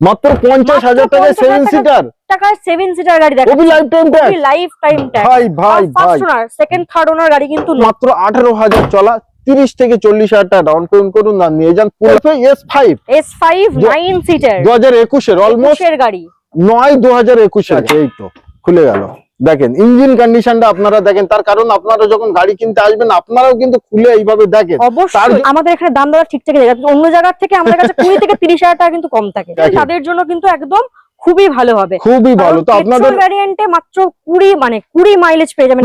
মাত্র পঞ্চাশ হাজার টাকায় সেভেন সিটার টাকার সেভেন সিটার গাড়ি দেখো ওবি life time tax life time tax ভাই ভাই ভাই। First owner second third owner গাড়ি কিন্তু মাত্র আঠারো হাজার চলা তিরিশ থেকে চল্লিশ হাজার টাকা ডাউন পেমেন্ট করুন না নিয়ে যান। পুরো এস ফাইভ এস ফাইভ দু- নাইন সিটার দু হাজার একুশের অলমোস্ট এর গাড়ি। নয় দু হাজার একুশের এই তো খুলে গেল। দেখেন ইঞ্জিন কন্ডিশনটা আপনারা দেখেন তার কারণ আপনারা যখন গাড়ি কিনতে আসবেন আপনারাও কিন্তু খুলে এইভাবে দেখেন। অবশ্যই আমাদের এখানে দাম দাদা ঠিক থাকে অন্য জায়গার থেকে আমাদের কাছে কুড়ি থেকে তিরিশ হাজার টাকা কিন্তু কম থাকে। তাদের জন্য কিন্তু একদম খুবই ভালো হবে। খুবই ভালো। তো আপনাদের ভ্যারিয়েন্টে মাত্র কুড়ি মানে কুড়ি মাইলেজ পেয়ে যাবেন।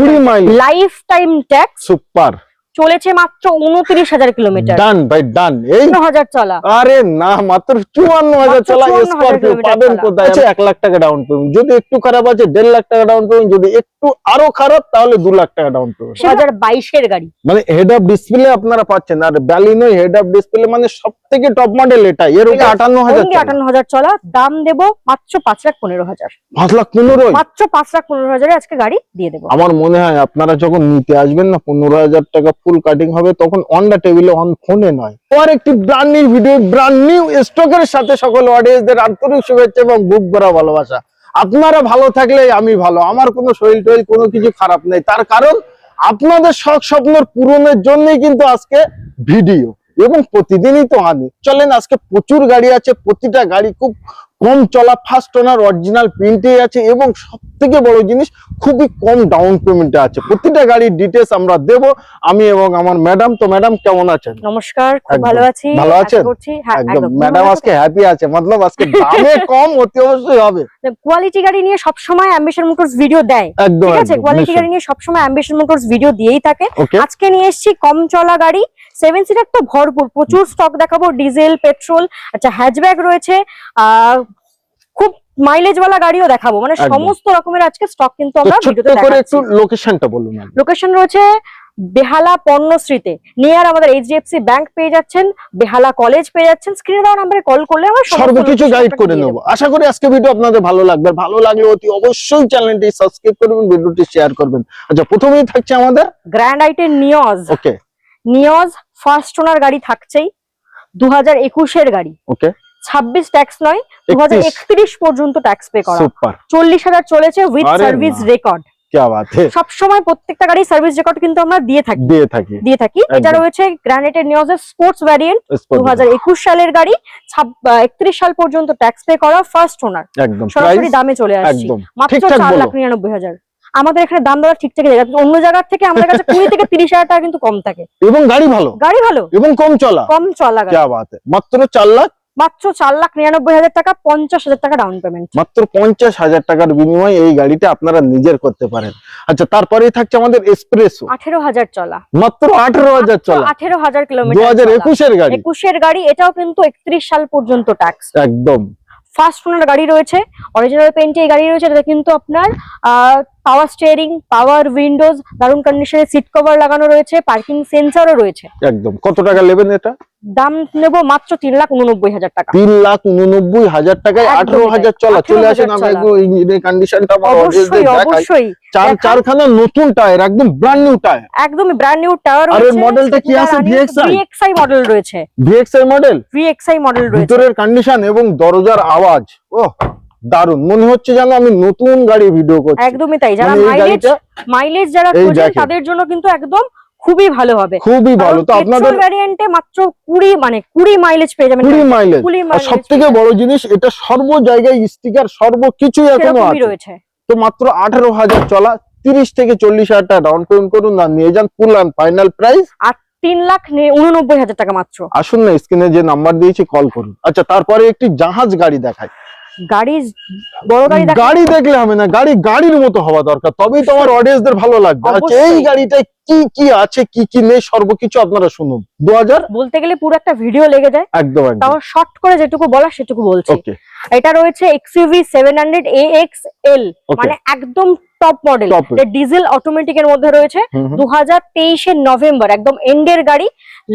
লাইফ টাইম ট্যাক্স সুপার চলেছে মাত্র উনত্রিশ হাজার কিলোমিটার। ডান ভাই ডান এই হাজার চলা। আরে না মাত্র চুয়ান্ন হাজার চলা 54,000 স্করপিও পাবেন কোথায়? আছে এক লাখ টাকা ডাউন পেমেন্ট যদি একটু খারাপ আছে দেড় লাখ টাকা ডাউন পেমেন্ট যদি একটু আরও খারাপ তাহলে দু লাখ টাকা ডাউন পেমেন্ট সে হাজার বাইশের গাড়ি। মানে হেড অফ ডিসপ্লে আপনারা পাচ্ছেন। আর ব্যালিনো হেড অফ ডিসপ্লে মানে সব থেকে টপ মডেল এটা এর উপরে আটান্ন হাজার আটান্ন হাজার চলা দাম দেবো মাত্র পাঁচ লাখ পনেরো হাজার। পাঁচ লাখ পনেরোই? মাত্র পাঁচ লাখ পনেরো হাজারে আজকে গাড়ি দিয়ে দেবো। আমার মনে হয় আপনারা যখন নিতে আসবেন না পনেরো হাজার টাকা ফুল কাটিং হবে, তখন অন দা টেবিলে অন ফোনে নয়। আর একটি brand new video brand new স্টকের সাথে সকল অডিয়েন্সদের আন্তরিক শুভেচ্ছা এবং বুক ভরা ভালোবাসা। আপনারা ভালো থাকলে আমি ভালো, আমার কোনো শরীর টরিল কোনো কিছু খারাপ নেই। তার কারণ, আপনাদের শখ স্বপ্নের পূরণের জন্যই কিন্তু আজকে ভিডিও এবং প্রতিদিনই তো আনি চলেন, আজকে প্রচুর গাড়ি আছে, প্রতিটা গাড়ি খুব কম চলা ফার্স্ট ওনার অরিজিনাল প্রিন্টে আছে এবং সব থেকে বড় জিনিস খুবই কম ডাউন পেমেন্টে আছে। প্রতিটা গাড়ির ডিটেলস আমরা দেব আমি এবং আমার ম্যাডাম তো ম্যাডাম কেমন আছেন? নমস্কার ভালো আছি ভালো আছেন? হ্যাঁ একদম। ম্যাডাম আজকে হ্যাপি আছে। মতলব আজকে দামে কম অতি অবশ্যই হবে। কোয়ালিটি গাড়ি নিয়ে সবসময় অ্যাম্বিশন মোটরস ভিডিও দেয় একদম ঠিক আছে? কোয়ালিটি গাড়ি নিয়ে সবসময় অ্যাম্বিশন মোটরস ভিডিও দিয়েই থাকে। আজকে নিয়ে এসেছি কম চলা গাড়ি সেভেন সিটার তো ভরপুর প্রচুর স্টক দেখাবো ডিজেল পেট্রোল আচ্ছা হ্যাচব্যাক রয়েছে আহ খুব মাইলেজ ওয়ালা গাড়িও দেখাবো। মানে সমস্ত রকমের আজকে স্টক কিন্তু আমরা ভিডিওতে দেখাচ্ছি। একটু লোকেশনটা বলুন। লোকেশন রয়েছে বেহালা পণ্যশ্রীতে। নিয়ার আমাদের এইচডিএফসি ব্যাংক পেয়ে যাচ্ছেন বেহালা কলেজ পেয়ে যাচ্ছেন। স্ক্রিনে দেওয়া নাম্বারে কল করলে আমরা সর্বকিছু গাইড করে নেব। আশা করি আজকে ভিডিও আপনাদের ভালো লাগবে। ভালো লাগলে অতি অবশ্যই চ্যানেলটি সাবস্ক্রাইব করবেন ভিডিওটি শেয়ার করবেন আচ্ছা প্রথমেই থাকছে আমাদের গ্র্যান্ড আইটেন নিয়জ ওকে নিয়জ ফার্স্ট ওনার গাড়ি থাকছেই দু হাজার একুশের গাড়ি। ওকে ছাব্বিশ ট্যাক্স নয় দু হাজার একত্রিশ পর্যন্ত ট্যাক্স পে করা। চল্লিশ হাজার চলেছে উইথ সার্ভিস রেকর্ড সবসময় প্রত্যেকটা গাড়ি সার্ভিস রেকর্ড কিন্তু আমরা দিয়ে থাকি। দিয়ে থাকি। দিয়ে থাকি। এটা। রয়েছে গ্রানাইটের নিয়জের স্পোর্টস ভ্যারিয়েন্ট দু হাজার একুশ সালের গাড়ি একত্রিশ সাল পর্যন্ত ট্যাক্স পে করা ফার্স্ট ওনার সরাসরি দামে চলে আসছি। মাত্র চার লাখ নিরানব্বই হাজার। আমাদের এখানে দাম দর ঠিকঠাক থাকে অন্য জায়গার থেকে আমাদের কাছে কুড়ি থেকে তিরিশ হাজার টাকা কিন্তু কম থাকে। এবং গাড়ি ভালো। গাড়ি ভালো। এবং কম চলা। কম চলা মাত্র চার লাখ মাত্র চার লাখ নিরানব্বই হাজার টাকা পঞ্চাশ হাজার টাকা ডাউন পেমেন্ট মাত্র পঞ্চাশ হাজার টাকার বিনিময়ে এই গাড়িটা আপনারা নিজের করতে পারেন। আচ্ছা তারপরে থাকছে আমাদের এক্সপ্রেসও আঠেরো হাজার চলা। মাত্র আঠেরো হাজার চলা। আঠেরো হাজার দু কিলোমিটার হাজার একুশের গাড়ি। একুশের গাড়ি এটাও কিন্তু একত্রিশ সাল পর্যন্ত ট্যাক্স একদম। ফার্স্ট ওনার গাড়ি রয়েছে অরিজিনাল পেন্টে এই গাড়ি রয়েছে এটা কিন্তু আপনার পাওয়ার স্টিয়ারিং পাওয়ার উইন্ডোজ দারুণ কন্ডিশনে সিট কভার লাগানো রয়েছে পার্কিং সেন্সরও রয়েছে। একদম। কত টাকা নেবেন এটা? দাম নেব মাত্র তিন লাখ উননব্বই হাজার টাকা। তিন লাখ উননব্বই হাজার টাকায় আঠারো। হাজার চলা। চলে আসেন। ইঞ্জিনের কন্ডিশনটা অবশ্যই অবশ্যই। চার চারখানা নতুন টায়ার একদম ব্র্যান্ড নিউ টায়ার একদমই ব্র্যান্ড নিউ টায়ার আর এর মডেলটা কি আছে? VXI? ভিএক্সআই মডেল রয়েছে। ভিএক্সআই মডেল ভিএক্সআই মডেল রয়েছে। ভিতরের কন্ডিশন এবং দরজার আওয়াজ। ও দারুণ মনে হচ্ছে যেন আমি নতুন গাড়ি ভিডিও করছি। একদমই তাই। যারা মানে মাইলেজ মাইলেজ যারা খোঁজেন তাদের জন্য কিন্তু একদম খুবই ভালো হবে। খুবই ভালো। তো আপনাদের ভ্যারিয়েন্টে মাত্র কুড়ি মানে কুড়ি মাইলেজ পেয়ে যাবেন কুড়ি মাইলেজ আর mileage সব থেকে বড় জিনিস এটা সর্ব জায়গায় স্টিকার সর্বকিছুই এখনও আছে। তো মাত্র আঠারো হাজার চলা তিরিশ থেকে চল্লিশ হাজার টাকা ডাউন পেমেন্ট করুন আর নিয়ে যান ফুল অ্যান্ড ফাইনাল প্রাইস আর তিন লাখ নে- উননব্বই হাজার টাকা মাত্র। আসুন না স্ক্রিনে যে নাম্বার দিয়েছি কল করুন। আচ্ছা তারপরে একটি জাহাজ গাড়ি দেখায় গাড়ি বড় গাড়ি গাড়ি দেখলে হবে না গাড়ি গাড়ির মতো হওয়া দরকার। তবেই তোমার অডিয়েন্সদের ভালো লাগবে। আচ্ছা এই। গাড়িটায় কি কি আছে কি কি নেই সর্বকিছু আপনারা শুনুন। দু হাজার বলতে গেলে পুরো একটা ভিডিও লেগে যায়। একদম একদম। তাও শর্ট করে যেটুকু বলা সেটুকু বলছি। এটা রয়েছে এ এক্স এল মানে একদম টপ মডেল এর। ডিজেল অটোমেটিক এর মধ্যে রয়েছে। হুম দু হাজার তেইশের নভেম্বর একদম এন্ডের গাড়ি।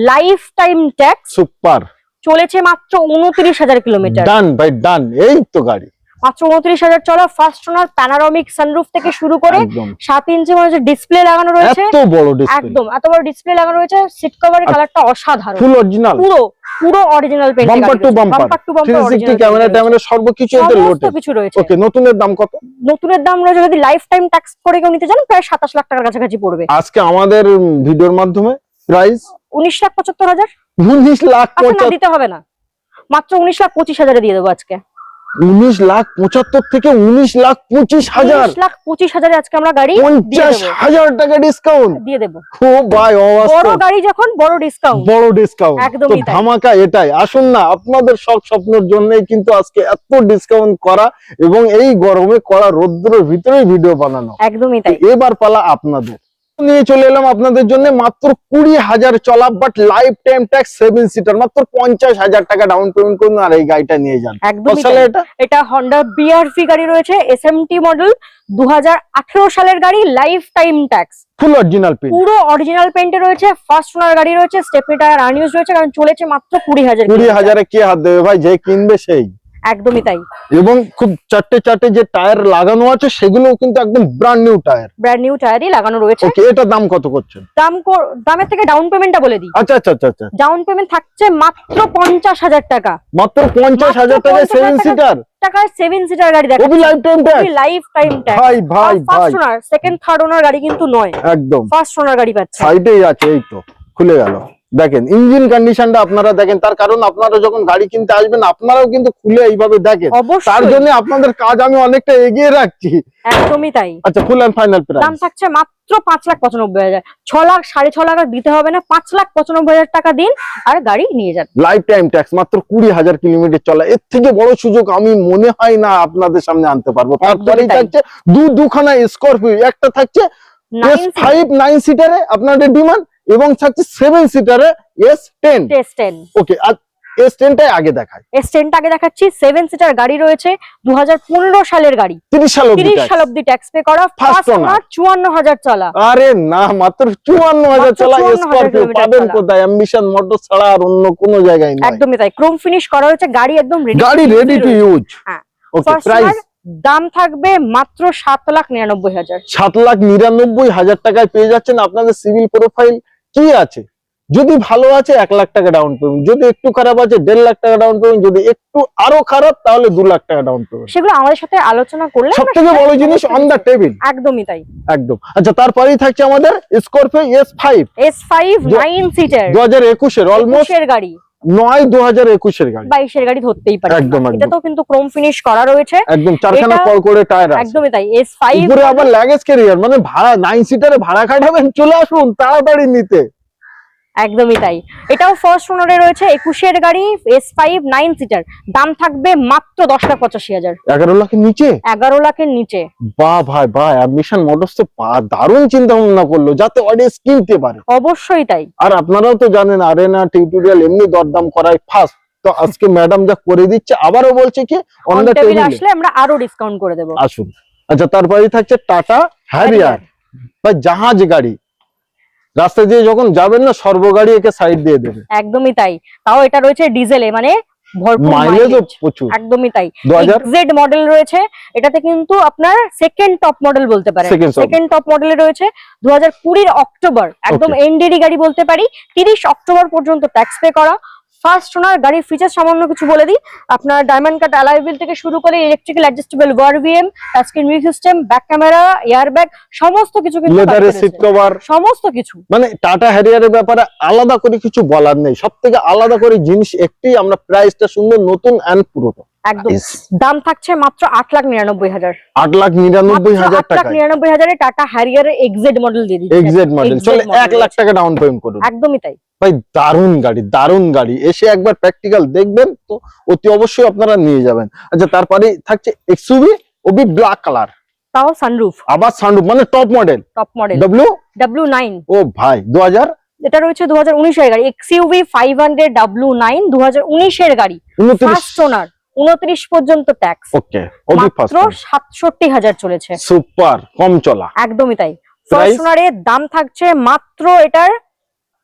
লাইফ টাইম ট্যাক্স সুপার চলেছে মাত্র উনত্রিশ হাজার কিলোমিটার। ডান ভাই ডান এই তো গাড়ি। মাত্র উনত্রিশ হাজার চলা ফার্স্ট ওনার প্যানারমিক সানরুফ থেকে শুরু করে সাত ইঞ্চি মানে ডিসপ্লে লাগানো রয়েছে এত বড় ডিসপ্লে একদম এত বড় ডিসপ্লে লাগানো রয়েছে সিট কভারের কালারটা অসাধারণ। ফুল অরিজিনাল পুরো পুরো original paint bumper to bumper bumper to bumper 360 camera ট্যামেরা সর্বকিছু এতে কিছু রয়েছে। ওকে নতুনের দাম কত? নতুনের দাম রয়েছে যদি লাইফ টাইম ট্যাক্স করে কেউ নিতে প্রায় সাতাশ লাখ টাকার কাছাকাছি পড়বে। আজকে আমাদের ভিডিওর মাধ্যমে প্রাইস উনিশ লাখ পঁচাত্তর হাজার। উনিশ লাখ দিতে হবে না। মাত্র উনিশ লাখ পঁচিশ হাজারে দিয়ে দেবো আজকে। উনিশ লাখ পঁচাত্তর থেকে উনিশ লাখ পঁচিশ হাজার। লাখ পঁচিশ হাজারে আজকে আমরা গাড়ি পঞ্চাশ হাজার টাকা ডিসকাউন্ট দিয়ে দেবো। খুব ভাই বড় গাড়ি যখন বড় ডিসকাউন্ট বড় ডিসকাউন্ট তো একদমই ধামাকা এটাই। আসুন না আপনাদের সব স্বপ্নের জন্যই কিন্তু আজকে এত ডিসকাউন্ট করা এবং এই গরমে করা রোদ্রের ভিতরে ভিডিও বানানো। একদমই তাই। এবার পালা আপনাদের। নিয়ে চলে এলাম আপনাদের জন্য মাত্র কুড়ি হাজার চলা but life time tax seven seater মাত্র পঞ্চাশ হাজার টাকা ডাউন পেমেন্ট করুন আর এই গাড়িটা নিয়ে যান। এটা? হন্ডা বিআরসি গাড়ি রয়েছে এসএমটি মডেল দু হাজার আঠারো সালের গাড়ি life time tax full original পুরো অরিজিনাল পেন্টে রয়েছে ফার্স্ট ওনার গাড়ি রয়েছে স্টেপনি টায়ার আনইউজ রয়েছে কারণ চলেছে মাত্র কুড়ি হাজার কুড়ি হাজারে কে হাত দেবে ভাই? যে কিনবে সেই। একদমই তাই। এবং খুব চারটে চারটে যে টায়ার লাগানো আছে সেগুলো কিন্তু একদম brand new tyre. Brand new টায়ারই লাগানো রয়েছে। ওকে এটা দাম কত করছেন? দাম দামের থেকে ডাউন পেমেন্টটা বলে দিই। আচ্ছা আচ্ছা আচ্ছা আচ্ছা। ডাউন পেমেন্ট থাকছে মাত্র পঞ্চাশ হাজার টাকা। মাত্র পঞ্চাশ মাত্র হাজার টাকায় 50,000 সেভেন টাকা। সিটার টাকার সেভেন সিটার গাড়ি দেখো Obi life time tax life time tax ভাই ভাই ভাই। First owner second third owner গাড়ি কিন্তু নয়। একদম। ফার্স্ট ওনার গাড়ি পাচ্ছে। সাইডেই আছে এই তো। খুলে গেল। দেখেন ইঞ্জিন কন্ডিশনটা আপনারা দেখেন তার কারণ আপনারা যখন গাড়ি কিনতে আসবেন আপনারাও কিন্তু খুলে এইভাবে দেখেন। তার জন্য আপনাদের কাজ আমি অনেকটা এগিয়ে রাখছি। একদমই তাই। আচ্ছা ফুল অ্যান্ড ফাইনাল দাম থাকছে মাত্র পাঁচ লাখ পঁচানব্বই হাজার। ছ লাখ সাড়ে ছ লাখ দিতে হবে না পাঁচ লাখ পঁচানব্বই হাজার টাকা দিন আর গাড়ি নিয়ে যান। লাইফ টাইম ট্যাক্স মাত্র কুড়ি হাজার কিলোমিটার চলা। এর থেকে বড় সুযোগ আমি মনে হয় না আপনাদের সামনে আনতে পারব। তারপরেই থাকছে দু দুখানা স্করপিও একটা থাকছে ফাইভ নাইন সিটারে আপনাদের ডিমান্ড এবং থাকছে সেভেন সিটারে এস টেন টেস টেন ওকে আর এস টেনটাই আগে দেখায় এস টেনটা আগে দেখাচ্ছি সেভেন সিটার গাড়ি রয়েছে দু হাজার পনেরো সালের গাড়ি। তিরিশ সাল তিরিশ সাল অব্দি ট্যাক্স পে করা ফার্স্ট ওনার চুয়ান্ন হাজার চলা। আরে না মাত্র চুয়ান্ন হাজার মাত্র চলা 54,000 পাবেন চলা। কোথায়? অ্যাম্বিশন মোটর ছাড়া আর অন্য কোনো জায়গায় একদমই তাই। ক্রোম ফিনিশ করা হয়েছে গাড়ি একদম রেডি গাড়ি রেডি টু ইউজ হ্যাঁ। ওকে প্রাইস দাম থাকবে মাত্র সাত লাখ নিরানব্বই হাজার। সাত লাখ নিরানব্বই হাজার টাকায় পেয়ে যাচ্ছেন আপনাদের সিভিল প্রোফাইল কি আছে। যদি ভালো আছে এক লাখ টাকা ডাউন পেমেন্ট যদি একটু খারাপ আছে দেড় লাখ টাকা ডাউন পেমেন্ট যদি একটু আরও খারাপ তাহলে দু লাখ টাকা ডাউন পেমেন্ট সেগুলো আমাদের সাথে আলোচনা করলে সব থেকে বড় জিনিস অন দা টেবিল একদমই তাই। একদম। আচ্ছা তারপরেই থাকছে আমাদের Scorpio S five S five nine seater দু হাজার একুশের অলমোস্ট এর গাড়ি। নয় দু হাজার একুশের গাড়ি। বাইশের গাড়ি ধরতেই পারে। একদম। এটা তো কিন্তু ক্রোম ফিনিশ করা রয়েছে। একদম চারখানা এটা- কল করে টায়ার একদমই তাই এস ফাইভ আবার লাগেজ ক্যারিয়ার মানে ভাড়া নাইন সিটারে ভাড়া খাটাবেন চলে আসুন তাড়াতাড়ি নিতে। একদমই তাই। এটাও ফার্স্ট ওনারে রয়েছে একুশের গাড়ি এস ফাইভ নাইন সিটার দাম থাকবে মাত্র দশ লাখ পঁচাশি হাজার। এগারো লাখের নিচে? এগারো লাখের নিচে। বাহ ভাই ভাই অ্যাডমিশন মোটরস তো পা- দারুণ চিন্তা ভাবনা করল যাতে অডিয়েন্স কিনতে পারে। অবশ্যই তাই। আর আপনারাও তো জানেন আরেনা টিউটোরিয়াল এমনি দরদাম করায় ফার্স্ট তো আজকে ম্যাডাম যা করে দিচ্ছে আবারও বলছে কি অন দ্য টেবিল টেবিল আসলে আমরা আরও ডিসকাউন্ট করে দেবো। আসুন। আচ্ছা তারপরে থাকছে টাটা হ্যারিয়ার বা জাহাজ গাড়ি। রাস্তা দিয়ে যখন যাবেন না সর্বগাড়ি একে সাইড দিয়ে দেবে। একদমই তাই। তাও এটা রয়েছে ডিজেলে মানে একদমই তাই। জেড মডেল রয়েছে। এটাতে কিন্তু আপনার সেকেন্ড টপ মডেল বলতে পারেন। সেকেন্ড টপ মডেলে রয়েছে দু হাজার কুড়ির অক্টোবর। একদম এনডিডি গাড়ি বলতে পারি। তিরিশ অক্টোবর পর্যন্ত ট্যাক্স পে করা। ফার্স্ট ওনার গাড়ির ফিচার সামান্য কিছু বলে দিই। আপনার ডায়মন্ড কাট অ্যালয় থেকে শুরু করে electrical adjustable ORVM touchscreen music system back camera air bag সমস্ত কিছু কিন্তু লেদারের সিট কভার সমস্ত কিছু। মানে টাটা হ্যারিয়ারের ব্যাপারে আলাদা করে কিছু বলার নেই। সবথেকে আলাদা করে জিনিস একটি আমরা প্রাইসটা সুন্দর নতুন এন্ড পুরোনো। একদম। দাম থাকছে মাত্র আট লাখ নিরানব্বই হাজার। আট লাখ নিরানব্বই হাজার আট লাখ নিরানব্বই হাজারে টাটা মডেল দিয়ে দিচ্ছে। এক্সেড মডেল চলে এক লাখ টাকা ডাউন পেমেন্ট করুন। একদমই তাই। ভাই দারুণ গাড়ি দারুণ গাড়ি। এসে একবার প্র্যাকটিক্যাল দেখবেন তো অতি অবশ্যই আপনারা নিয়ে যাবেন। আচ্ছা তারপরে থাকছে এক্সুভি ওবি ব্ল্যাক কালার তাও সানরুফ আবার সানরুফ মানে top model top model W W nine ও ভাই দু হাজার এটা রয়েছে দু হাজার উনিশের গাড়ি। XUV five hundred W nine দু হাজার উনিশের গাড়ি। ফার্স্ট ওনার উনত্রিশ পর্যন্ত ট্যাক্স ওকে মাত্র সাতষট্টি হাজার চলেছে। সুপার কম চলা। একদমই তাই। Price? দাম থাকছে মাত্র এটার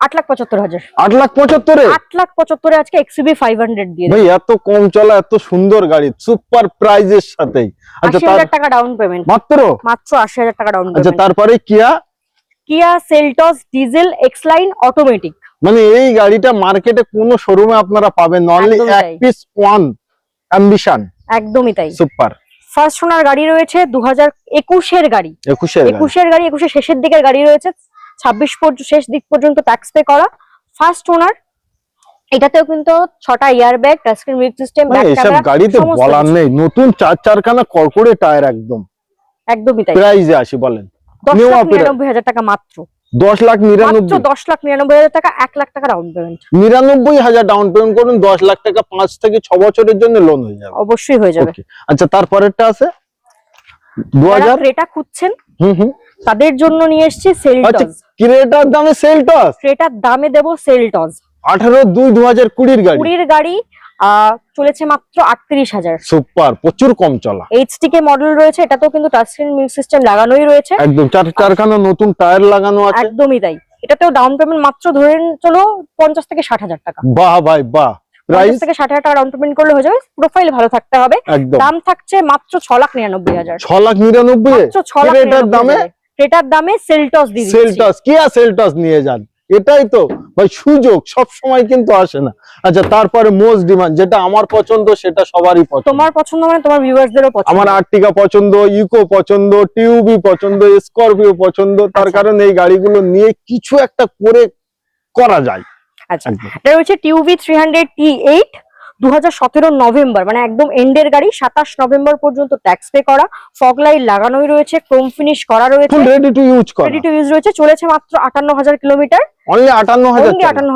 আট লাখ পঁচাত্তর হাজার। আট লাখ পঁচাত্তরে? আট লাখ পঁচাত্তরে আজকে এক্সিবি ফাইভ হান্ড্রেড দিয়ে ভাই এত কম চলা এত সুন্দর গাড়ি সুপার প্রাইজের সাথেই। আচ্ছা হাজার টাকা ডাউন পেমেন্ট মাত্র? মাত্র আশি হাজার টাকা ডাউন আচ্ছা তারপরে Kia Kia Seltos diesel X Line automatic মানে এই গাড়িটা মার্কেটে কোন শোরুমে আপনারা পাবেন অনলি এক পিস ওয়ান অ্যাম্বিশন। একদমই তাই। সুপার। ফার্স্ট ওনার গাড়ি রয়েছে দু হাজার একুশের গাড়ি। একুশের গাড়ি। একুশের গাড়ি একুশের শেষের দিকের গাড়ি রয়েছে। ছাব্বিশ পর্যন্ত শেষ দিক পর্যন্ত ট্যাক্স পে করা। ফার্স্ট ওনার এটাতেও কিন্তু ছটা air bag touchscreen music system এসব গাড়িতে বলার নেই। নতুন চার চারখানা কড়কড়ে টায়ার একদম। একদমই তাই। প্রাইজে আসি বলেন। দশ লাখ। নিরানব্বই হাজার টাকা মাত্র। দশ লাখ নিরানব্বই। দশ লাখ নিরানব্বই হাজার টাকা এক লাখ টাকা ডাউন পেমেন্ট নিরানব্বই হাজার ডাউন পেমেন্ট করুন দশ লাখ টাকা পাঁচ থেকে ছ বছরের জন্য লোন হয়ে যাবে। অবশ্যই হয়ে যাবে। আচ্ছা তারপরেরটা আছে? দু হাজার? ক্রেটা খুঁজছেন হুম হুম। তাদের জন্য নিয়ে এসেছি আচ্ছা সেলটস ক্রেটার দামে সেল টস ক্রেটার দামে দেবো সেলটস আঠারো দুই দু হাজার কুড়ির গাড়ি। কুড়ির গাড়ি চলেছে মাত্র আটত্রিশ হাজার। সুপার প্রচুর কম চলা। এইচটি কে মডেল রয়েছে এটাতেও কিন্তু টাচস্ক্রিন মিউজিক সিস্টেম লাগানোই রয়েছে। একদম চারখানা নতুন টায়ার লাগানো আছে। একদমই তাই। এটাতেও ডাউন পেমেন্ট মাত্র ধরেন চলো পঞ্চাশ থেকে ষাট হাজার টাকা। বাহ ভাই বাহ। প্রাইস থেকে ষাট হাজার টাকা ডাউন পেমেন্ট করলে হয়ে যাবে প্রোফাইল ভালো থাকতে হবে। দাম থাকছে মাত্র ছ লাখ নিরানব্বই হাজার। ছ লাখ নিরানব্বই? মাত্র লাখ দামে? ক্রেটার দামে সেলটস দিয়ে। সেলটস কিয়া সেলটস নিয়ে যান? এটাই তো ভাই সুযোগ সব সময় কিন্তু আসে না। আচ্ছা তারপরে মোস্ট ডিমান্ড যেটা আমার পছন্দ সেটা সবারই পছন্দ। তোমার পছন্দ মানে তোমার ভিউয়ার্সদেরও পছন্দ? আমার আর্টিকা পছন্দ ইকো পছন্দ টিউবি পছন্দ স্করপিও পছন্দ তার আচ্ছা। কারণে এই গাড়িগুলো নিয়ে কিছু একটা করে করা যায়। আচ্ছা এটা হচ্ছে TUV three hundred T eight দু হাজার সতেরো নভেম্বর মানে একদম এন্ডের গাড়ি সাতাশ নভেম্বর পর্যন্ত ট্যাক্স পে করা ফগ লাইট লাগানোই রয়েছে ক্রোম ফিনিশ করা রয়েছে। রেডি টু ইউজ করা। রেডি টু ইউজ রয়েছে চলেছে মাত্র আটান্ন হাজার কিলোমিটার আটান্ন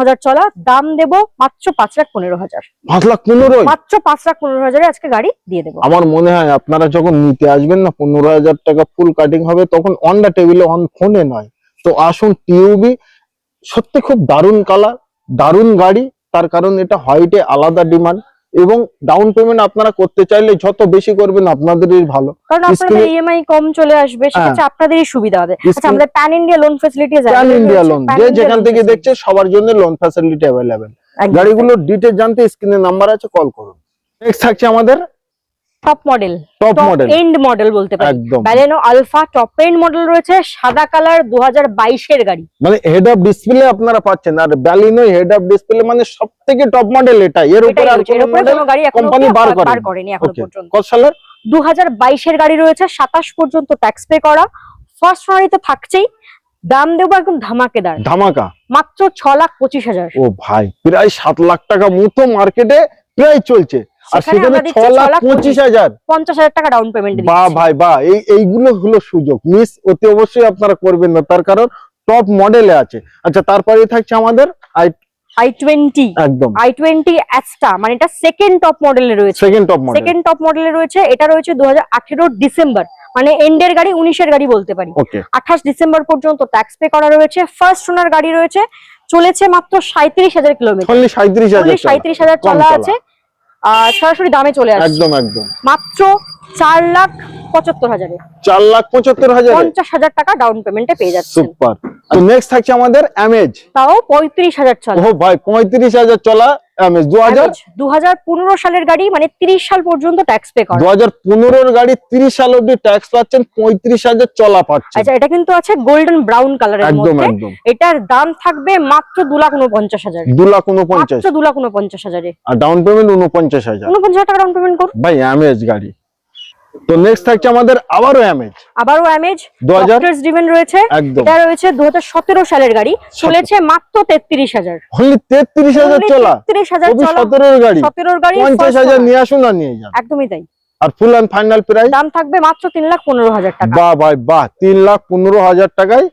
হাজার চলা। দাম দেবো মাত্র পাঁচ লাখ পনেরো হাজার। পাঁচ লাখ মাত্র পাঁচ লাখ পনেরো হাজারে আজকে গাড়ি দিয়ে দেবো। আমার মনে হয় আপনারা যখন নিতে আসবেন না পনেরো হাজার টাকা ফুল কাটিং হবে তখন অন দা টেবিলে অন ফোনে নয়। তো আসুন টিউবি সত্যি খুব দারুণ কালার দারুণ গাড়ি। তার কারণ এটা হোয়াইটে আলাদা ডিমান্ড এবং ডাউন পেমেন্ট আপনারা করতে চাইলে যত বেশি করবেন আপনাদেরই ভালো। কারণ আপনাদের ইএমআই কম চলে আসবে সেক্ষেত্রে আপনাদেরই সুবিধা হবে। আচ্ছা আমাদের pan India loan facility pan India loan যে যেখান থেকে দেখছে সবার জন্য লোন ফ্যাসিলিটি অ্যাভেলেবেল গাড়িগুলোর ডিটেল জানতে স্ক্রিনে নাম্বার আছে কল করুন। নেক্সট থাকছে আমাদের top model top model end model বলতে পারি। একদম। Baleno Alpha top end model রয়েছে সাদা কালার দু হাজার বাইশের গাড়ি। মানে হেড অফ ডিসপ্লে আপনারা পাচ্ছেন আর ব্যালিনো হেড অফ ডিসপ্লে মানে সব থেকে টপ মডেল এটা এর উপরে আর কোনো গাড়ি কোম্পানি বার করেনি। এখনও পর্যন্ত। কত সালের? দু হাজার বাইশের গাড়ি রয়েছে সাতাশ পর্যন্ত ট্যাক্স পে করা। ফার্স্ট তো থাকছেই। দাম দেবো একদম ধামাকেদার। ধামাকা। মাত্র ছ লাখ পঁচিশ হাজার। ও ভাই প্রায় সাত লাখ টাকা মতো মার্কেটে প্রায় চলছে। আর সেখানে সেখানে আমরা ছ দিচ্ছি লাখ পঁচিশ হাজার। পঞ্চাশ হাজার টাকা ডাউন পেমেন্ট বা ভাই বা এই এইগুলো হলো সুযোগ। মিস অতি অবশ্যই আপনারা করবেন না তার কারণ টপ মডেলে আছে। আচ্ছা তারপরে থাকছে আমাদের আই আই টোয়েন্টি একদম। আই টোয়েন্টি অ্যাস্টা মানে এটা সেকেন্ড টপ মডেলে রয়েছে। Second top model second top মডেলে রয়েছে এটা রয়েছে দু ডিসেম্বর মানে এন্ডের গাড়ি উনিশের গাড়ি বলতে পারি। আঠাশ ডিসেম্বর পর্যন্ত ট্যাক্স পে করা রয়েছে। ফার্স্ট ওনার গাড়ি রয়েছে চলেছে মাত্র সাঁত্রিশ হাজার কিলোমিটার। সাঁত্রিশ হাজার চলা। আছে। সরাসরি দামে চলে আসে একদম একদম। মাত্র চার লাখ পঁচাত্তর হাজারে। চার লাখ পঁচাত্তর হাজার? পঞ্চাশ হাজার টাকা ডাউন পেমেন্টে পেয়ে যাচ্ছেন। সুপার। তো নেক্সট থাকছে আমাদের অ্যামেজ তাও পঁয়ত্রিশ হাজার চলা। ও ভাই পঁয়ত্রিশ হাজার চলা অ্যামেজ দু হাজার? দু হাজার পনেরো সালের গাড়ি মানে তিরিশ সাল পর্যন্ত ট্যাক্স পে করা। দু হাজার পনেরোর গাড়ি তিরিশ সাল অব্দি ট্যাক্স পাচ্ছেন পঁয়ত্রিশ হাজার চলা পাচ্ছেন। আচ্ছা এটা কিন্তু আছে গোল্ডেন ব্রাউন কালারের একদম একদম। এটার দাম থাকবে মাত্র দু লাখ উনপঞ্চাশ হাজার। দু লাখ উনপঞ্চাশ দু লাখ উনপঞ্চাশ হাজারে। আর ডাউন পেমেন্ট উনপঞ্চাশ হাজার। উনপঞ্চাশ হাজার টাকা ডাউন পেমেন্ট করুন। ভাই অ্যামেজ গাড়ি। তো নেক্সট থাকছে আমাদের আবারও অ্যামেজ আবারও অ্যামেজ হাজার রয়েছে। এটা রয়েছে দু হাজার সতেরো সালের গাড়ি। চলেছে মাত্র তেত্রিশ হাজার। অনলি তেত্রিশ হাজার চলা। তেত্রিশ হাজার কবি চলা। সতেরোর গাড়ি। গাড়ি পঞ্চাশ first হাজার owner। নিয়ে আসুন আর নিয়ে যান। একদমই তাই। আর ফুল অ্যান্ড ফাইনাল প্রাইস দাম থাকবে মাত্র তিন লাখ পনেরো হাজার টাকা। বাহ ভাই বাহ তিন লাখ পনেরো হাজার টাকায়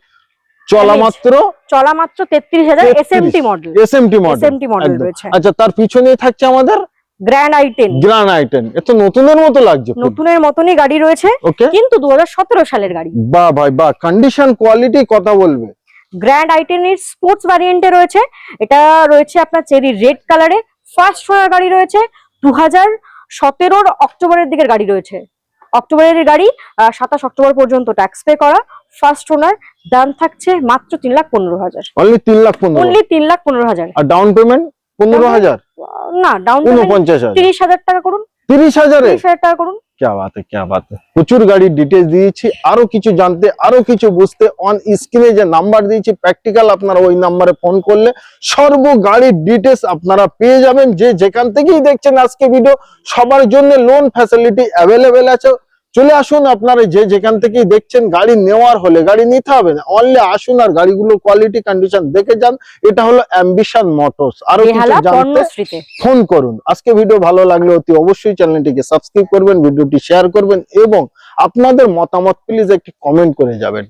চলা মাত্র চলা মাত্র তেত্রিশ হাজার S M T model S M T model SMT model রয়েছে। আচ্ছা তার পিছনেই থাকছে আমাদের গ্র্যান্ড আই টেন গ্রান আইটেন এত নতুনের মতো লাগছে নতুনের মতনই গাড়ি রয়েছে কিন্তু দু হাজার সতেরো সালের গাড়ি। বাহ ভাই বাহ কন্ডিশন কোয়ালিটি কথা বলবে। গ্র্যান্ড আইটেনের স্পোর্টস ভ্যারিয়েন্টে রয়েছে। এটা রয়েছে আপনার চেরি রেড কালারে। ফার্স্ট ওনার গাড়ি রয়েছে। অক্টোবরের দিকের গাড়ি রয়েছে। অক্টোবরের গাড়ি সাতাশ অক্টোবর পর্যন্ত ট্যাক্স পে করা। ফার্স্ট ওনার দাম থাকছে মাত্র তিন লাখ পনেরো হাজার। অনলি তিন লাখ অনলি লাখ পনেরো হাজার। আর ডাউন পেমেন্ট পনেরো হাজার? না ডাউন উনপঞ্চাশ হাজার। তিরিশ হাজার টাকা প্রচুর গাড়ির ডিটেলস দিয়েছি আরও কিছু জানতে আরও কিছু বুঝতে অন স্ক্রিনে যে নাম্বার দিয়েছি প্র্যাকটিক্যাল ওই নাম্বারে ফোন করলে সর্ব গাড়ির ডিটেলস আপনারা পেয়ে যাবেন। যে যেখান থেকেই দেখছেন আজকে ভিডিও সবার জন্য লোন ফ্যাসিলিটি অ্যাভেলেবেল আছে। চলে আসুন আপনারা যে যেখান থেকে দেখছেন গাড়ি নেওয়ার হলে গাড়ি নিতে হবে না অনলি আসুন আর গাড়িগুলো কোয়ালিটি কন্ডিশন দেখে যান। এটা হলো অ্যাম্বিশন মোটরস আরও কিছু জানতে ফোন করুন। আজকে ভিডিও ভালো লাগলে অতি অবশ্যই চ্যানেলটিকে সাবস্ক্রাইব করবেন ভিডিওটি শেয়ার করবেন এবং আপনাদের মতামত প্লিজ একটি কমেন্ট করে যাবেন।